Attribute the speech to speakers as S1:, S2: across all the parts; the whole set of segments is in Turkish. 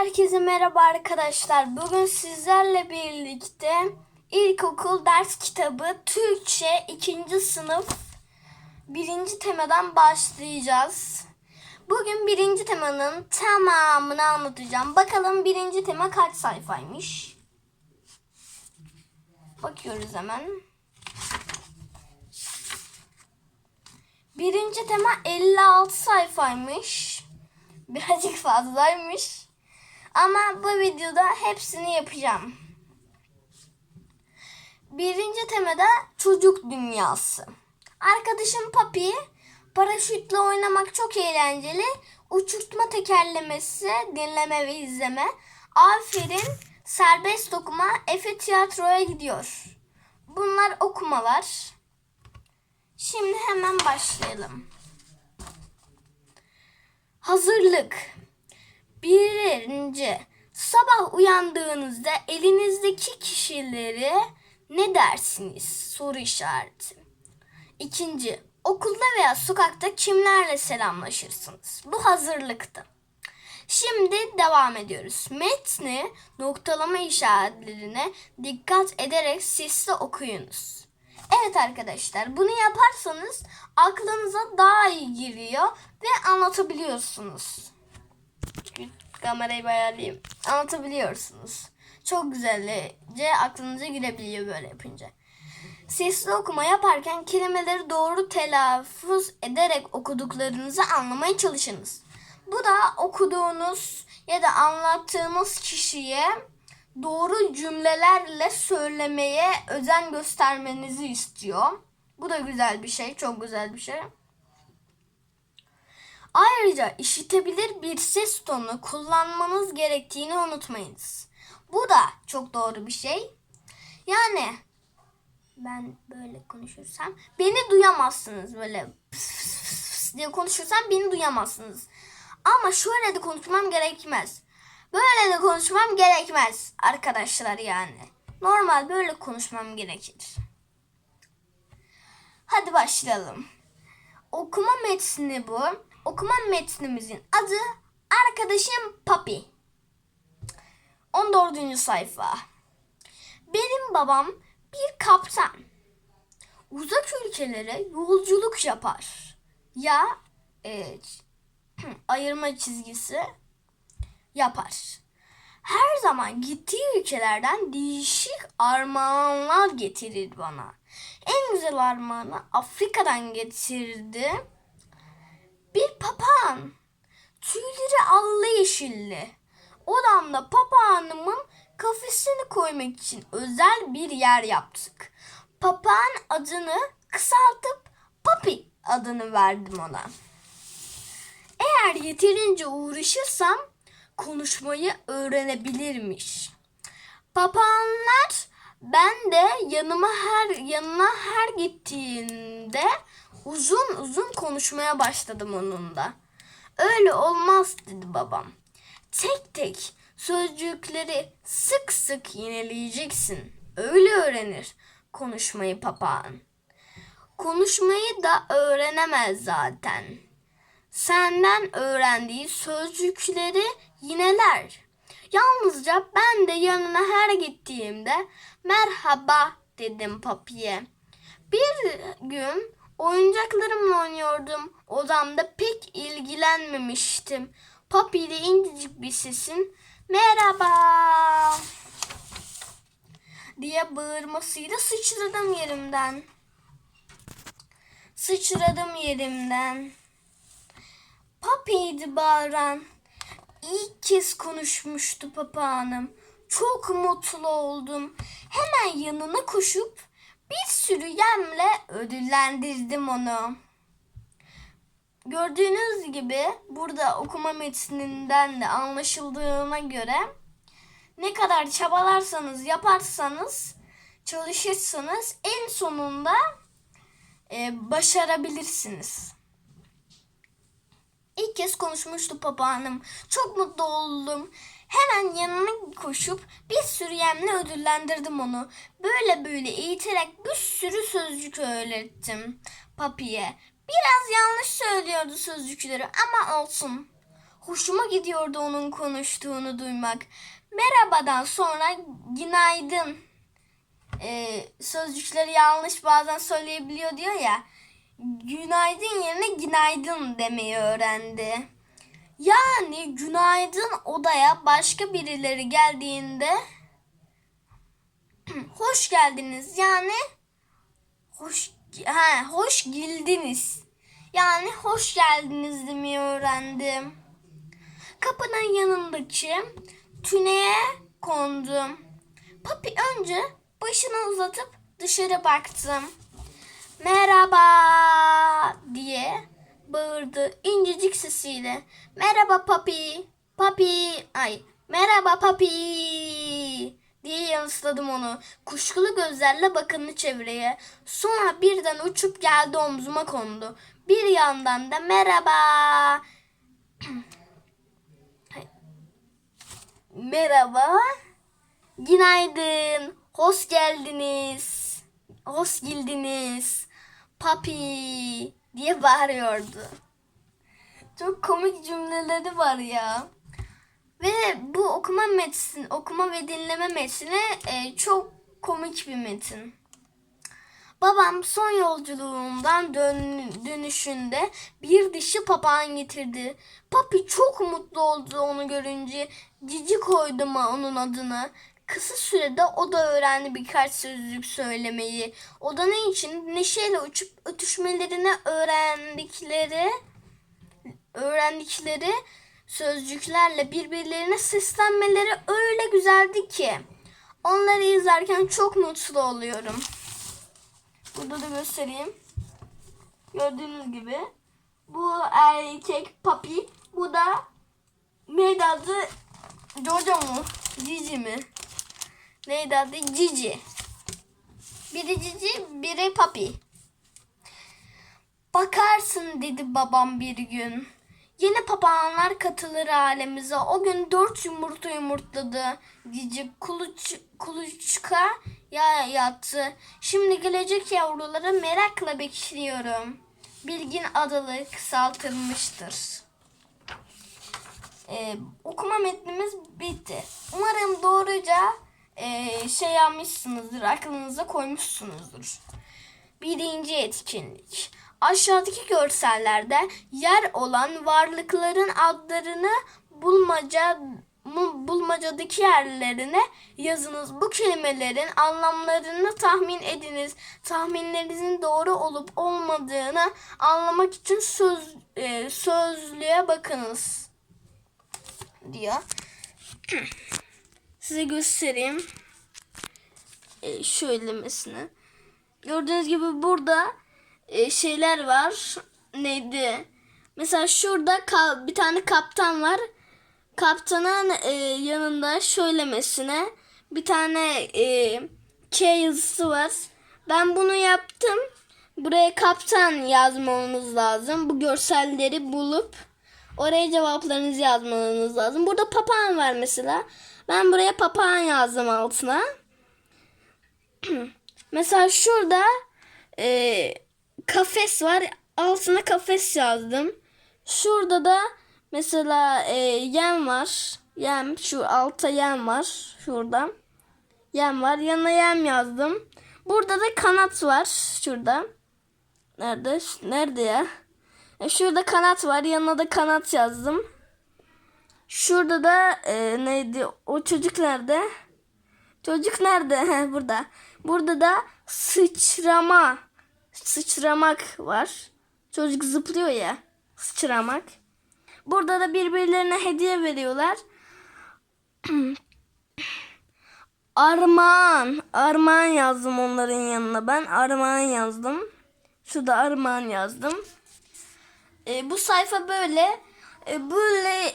S1: Herkese merhaba arkadaşlar. Bugün sizlerle birlikte ilkokul ders kitabı Türkçe 2. sınıf 1. temadan başlayacağız. Bugün birinci temanın tamamını anlatacağım. Bakalım birinci tema kaç sayfaymış? Bakıyoruz hemen. Birinci tema 56 sayfaymış. Birazcık fazlaymış. Ama bu videoda hepsini yapacağım. Birinci temada çocuk dünyası. Arkadaşım Papi paraşütle oynamak çok eğlenceli. Uçurtma tekerlemesi, dinleme ve izleme. Aferin, serbest okuma, Efe tiyatroya gidiyor. Bunlar okumalar. Şimdi hemen başlayalım. Hazırlık. Birinci, sabah uyandığınızda elinizdeki kişileri ne dersiniz? Soru işareti. İkinci, okulda veya sokakta kimlerle selamlaşırsınız? Bu hazırlıktı. Şimdi devam ediyoruz. Metni noktalama işaretlerine dikkat ederek sesli okuyunuz. Evet arkadaşlar bunu yaparsanız aklınıza daha iyi giriyor ve anlatabiliyorsunuz. Kamerayı ayarlayayım. Anlatabiliyorsunuz. Çok güzelce aklınıza girebiliyor böyle yapınca. Sesli okuma yaparken kelimeleri doğru telaffuz ederek okuduklarınızı anlamaya çalışınız. Bu da okuduğunuz ya da anlattığınız kişiye doğru cümlelerle söylemeye özen göstermenizi istiyor. Bu da güzel bir şey, çok güzel bir şey. Ayrıca işitebilir bir ses tonu kullanmanız gerektiğini unutmayınız. Bu da çok doğru bir şey. Yani ben böyle konuşursam beni duyamazsınız böyle pıs pıs pıs diye konuşursam beni duyamazsınız. Ama şöyle de konuşmam gerekmez. Böyle de konuşmam gerekmez arkadaşlar yani. Normal böyle konuşmam gerekir. Hadi başlayalım. Okuma metni bu. Okuma metnimizin adı Arkadaşım Papi. 14. sayfa. Benim babam bir kaptan. Uzak ülkelere yolculuk yapar. Ya e, ayırma çizgisi yapar. Her zaman gittiği ülkelerden değişik armağanlar getirir bana. En güzel armağanı Afrika'dan getirdi. Bir papağan. Tüyleri allı yeşilli. Odamda papağanımın kafesini koymak için özel bir yer yaptık. Papağan adını kısaltıp Papi adını verdim ona. Eğer yeterince uğraşırsam konuşmayı öğrenebilirmiş. Papağanlar ben de yanıma her yanına her gittiğinde uzun uzun konuşmaya başladım onunla. Öyle olmaz dedi babam. Tek tek sözcükleri sık sık yineleyeceksin. Öyle öğrenir konuşmayı papağan. Konuşmayı da öğrenemez zaten. Senden öğrendiği sözcükleri yineler. Yalnızca ben de yanına her gittiğimde merhaba dedim papiye. Bir gün oyuncaklarımla oynuyordum. Odamda pek ilgilenmemiştim. Papi ile incecik bir sesin merhaba diye bağırmasıyla sıçradım yerimden. Sıçradım yerimden. Papi'ydi bağıran. İlk kez konuşmuştu papağanım. Çok mutlu oldum. Hemen yanına koşup bir sürü yemle ödüllendirdim onu. Gördüğünüz gibi burada okuma metninden de anlaşıldığına göre ne kadar çabalarsanız yaparsanız çalışırsanız en sonunda e, başarabilirsiniz. İlk kez konuşmuştu papağanım. Çok mutlu oldum. Hemen yanına koşup bir sürü yemle ödüllendirdim onu. Böyle böyle eğiterek bir sürü sözcük öğrettim Papi'ye. Biraz yanlış söylüyordu sözcükleri ama olsun. Hoşuma gidiyordu onun konuştuğunu duymak. Merhabadan sonra günaydın e, sözcükleri yanlış bazen söyleyebiliyor diyor ya. Günaydın yerine günaydın demeyi öğrendi. Yani günaydın odaya başka birileri geldiğinde hoş geldiniz yani hoş ha, hoş geldiniz. Yani hoş geldiniz demeyi öğrendim. Kapının yanındaki tüneye kondum. Papi önce başını uzatıp dışarı baktım. Merhaba diye bağırdı incecik sesiyle. Merhaba papi, papi, ay merhaba papi diye yanıtladım onu. Kuşkulu gözlerle bakındı çevreye. Sonra birden uçup geldi omzuma kondu. Bir yandan da merhaba. merhaba. Günaydın. Hoş geldiniz. Hoş geldiniz. Papi diye bağırıyordu. Çok komik cümleleri var ya. Ve bu okuma metni, okuma ve dinleme metni e, çok komik bir metin. Babam son yolculuğundan dön, dönüşünde bir dişi papağan getirdi. Papi çok mutlu oldu onu görünce. Cici koydu mu onun adını. Kısa sürede o da öğrendi birkaç sözcük söylemeyi. Odanın için neşeyle uçup ötüşmelerini öğrendikleri öğrendikleri sözcüklerle birbirlerine seslenmeleri öyle güzeldi ki onları izlerken çok mutlu oluyorum. Burada da göstereyim. Gördüğünüz gibi bu erkek papi, bu da neydi? Jojo mu? Cici mi? Neydi adı? Cici. Biri cici, biri papi. Bakarsın dedi babam bir gün. Yeni papağanlar katılır alemize. O gün dört yumurta yumurtladı. Cici kuluç, kuluçka ya yattı. Şimdi gelecek yavruları merakla bekliyorum. Bilgin adalı kısaltılmıştır. Ee, okuma metnimiz bitti. Umarım doğruca e, şey yapmışsınızdır, aklınıza koymuşsunuzdur. Birinci etkinlik. Aşağıdaki görsellerde yer olan varlıkların adlarını bulmaca bulmacadaki yerlerine yazınız. Bu kelimelerin anlamlarını tahmin ediniz. Tahminlerinizin doğru olup olmadığını anlamak için söz e, sözlüğe bakınız diyor. Size göstereyim. E, şöylemesine. Gördüğünüz gibi burada e, şeyler var. Neydi? Mesela şurada ka- bir tane kaptan var. Kaptanın e, yanında şöylemesine bir tane e, K yazısı var. Ben bunu yaptım. Buraya kaptan yazmamız lazım. Bu görselleri bulup oraya cevaplarınızı yazmanız lazım. Burada papağan var mesela. Ben buraya papağan yazdım altına. Mesela şurada e, kafes var. Altına kafes yazdım. Şurada da mesela e, yem var. Yem şu alta yem var. Şurada. Yem var. Yanına yem yazdım. Burada da kanat var. Şurada. Nerede? Nerede ya? E, şurada kanat var. Yanına da kanat yazdım. Şurada da e, neydi? O çocuk nerede? Çocuk nerede? Burada. Burada da sıçrama. Sıçramak var. Çocuk zıplıyor ya. Sıçramak. Burada da birbirlerine hediye veriyorlar. Armağan. Armağan yazdım onların yanına ben. Armağan yazdım. Şurada armağan yazdım. E, bu sayfa böyle. E, böyle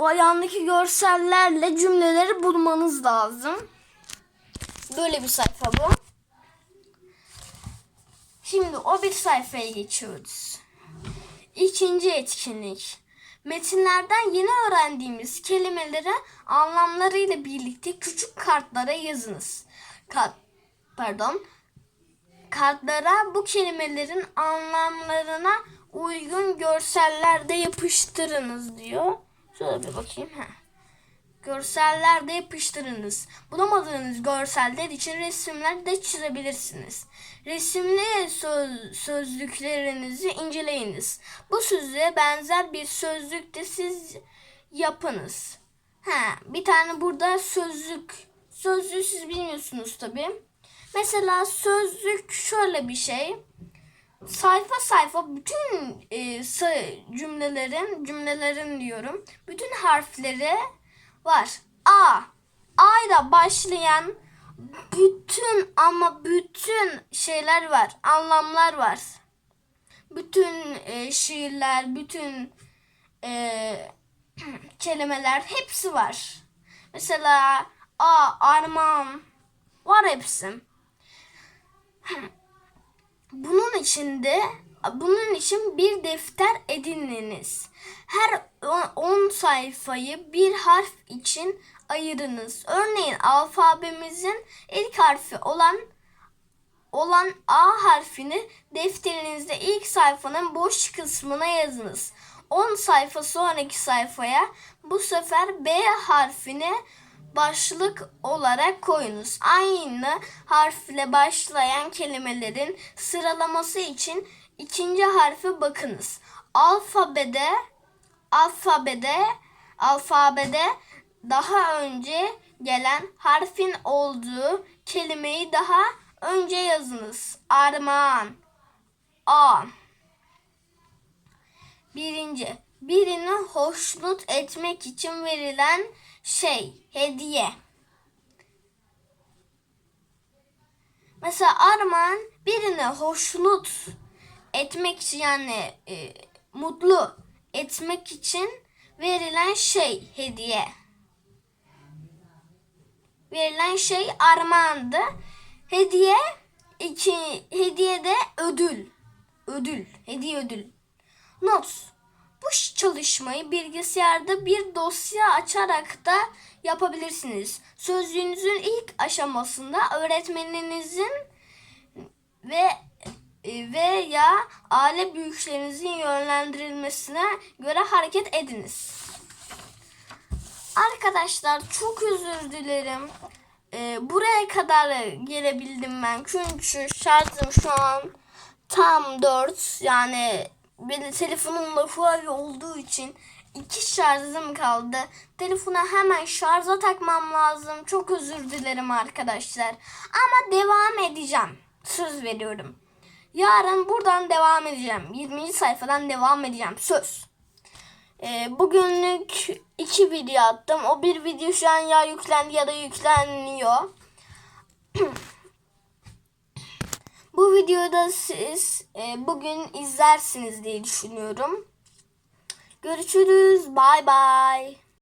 S1: o yandaki görsellerle cümleleri bulmanız lazım. Böyle bir sayfa bu. Şimdi o bir sayfaya geçiyoruz. İkinci etkinlik. Metinlerden yeni öğrendiğimiz kelimeleri anlamlarıyla birlikte küçük kartlara yazınız. Kart, pardon. Kartlara bu kelimelerin anlamlarına uygun görsellerde yapıştırınız diyor. Şöyle bir bakayım. Heh. Görsellerde yapıştırınız. Bulamadığınız görseller için resimler de çizebilirsiniz. Resimli söz, sözlüklerinizi inceleyiniz. Bu sözlüğe benzer bir sözlük de siz yapınız. Ha, bir tane burada sözlük. Sözlüğü siz bilmiyorsunuz tabii. Mesela sözlük şöyle bir şey. Sayfa sayfa bütün e, cümlelerin cümlelerin diyorum. Bütün harfleri var. A. A ile başlayan bütün ama bütün şeyler var. Anlamlar var. Bütün e, şiirler, bütün e, kelimeler hepsi var. Mesela A, armağan var hepsi. Bunun içinde bunun için bir defter edininiz. Her 10 sayfayı bir harf için ayırınız. Örneğin alfabemizin ilk harfi olan olan A harfini defterinizde ilk sayfanın boş kısmına yazınız. 10 sayfa sonraki sayfaya bu sefer B harfini başlık olarak koyunuz. Aynı harfle başlayan kelimelerin sıralaması için ikinci harfe bakınız. Alfabede alfabede alfabede daha önce gelen harfin olduğu kelimeyi daha önce yazınız. Armağan A Birinci, birini hoşnut etmek için verilen şey, hediye. Mesela armağan birini hoşnut etmek için yani e, mutlu etmek için verilen şey, hediye. Verilen şey armağandı. Hediye iki hediye de ödül. Ödül, hediye ödül. Not. Bu çalışmayı bilgisayarda bir dosya açarak da yapabilirsiniz. Sözlüğünüzün ilk aşamasında öğretmeninizin ve e, veya aile büyüklerinizin yönlendirilmesine göre hareket ediniz. Arkadaşlar çok özür dilerim. Ee, buraya kadar gelebildim ben. Çünkü şarjım şu an tam 4 yani benim telefonumla Huawei olduğu için iki şarjım kaldı. Telefona hemen şarja takmam lazım. Çok özür dilerim arkadaşlar. Ama devam edeceğim. Söz veriyorum. Yarın buradan devam edeceğim. 20. sayfadan devam edeceğim. Söz. Ee, bugünlük iki video attım. O bir video şu an ya yüklendi ya da yükleniyor. Bu videoda siz e, bugün izlersiniz diye düşünüyorum. Görüşürüz. Bay bay.